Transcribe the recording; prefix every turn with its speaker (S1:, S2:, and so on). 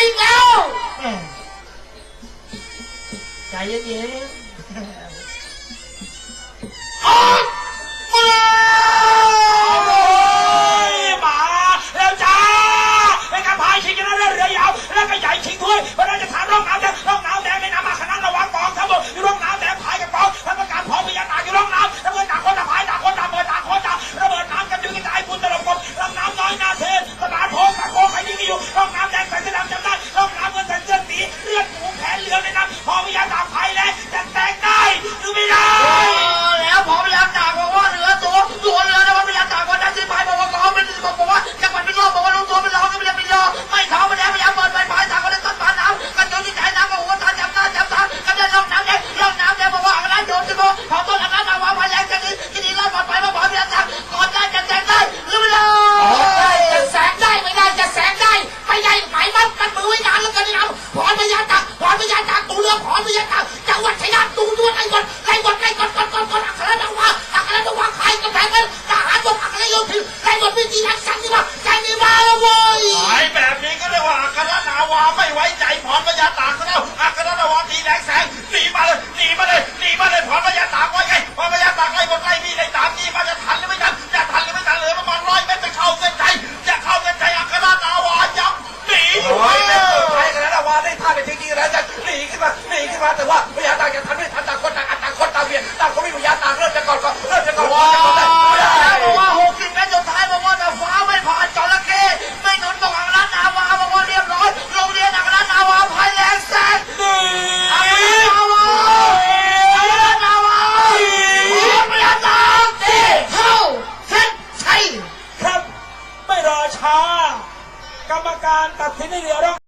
S1: อีกแล้ว ใจเย็นๆ ตากตูเรือพร
S2: พ
S3: ญาจังหวัดชัยนาทตูดวนไอ้กดไอ้กดไอ้กดกดกดกดอัครนาวาอัครนาวาใครกำแพงกันทหารบกอัครโยธินไอ้กดพิธีนักสันติมาใจมีมาแล้วเว้ย
S1: หายแบบนี้ก็เรียกว่าอัครนาวาไม่ไว้ใจพรพญาตากซะแล้วอัครนาวาทีแดงแสงหนีมาเลย
S4: มาหนีขึ้นมาแต่ว่าพยาต่างจะทันไม่ทันต่างคนต่างอัดต่างคนต่างเบียดต่างคนไม่พยาต่างเริ่มจะก่อนก่อนเริ่มจะก่อนก่อนจะก่อนได้ไม่ได้
S2: แล้วบอกว่าหกสิบเมตรสุดท้ายบอกว่าจะฟ้าไม่ผ่านจระเข้ไม่หนุนบอกอัครนาวาบอกว่าเรียบร้อยโรงเรียนอัครนาวาพายแรงแซง
S1: หนี
S2: อัครนาวาอัครนาวาพรพญาตากเตะเข้าเส้นชัย
S1: ครับไม่รอช้ากรรมการตัดสินให้เรือร่อง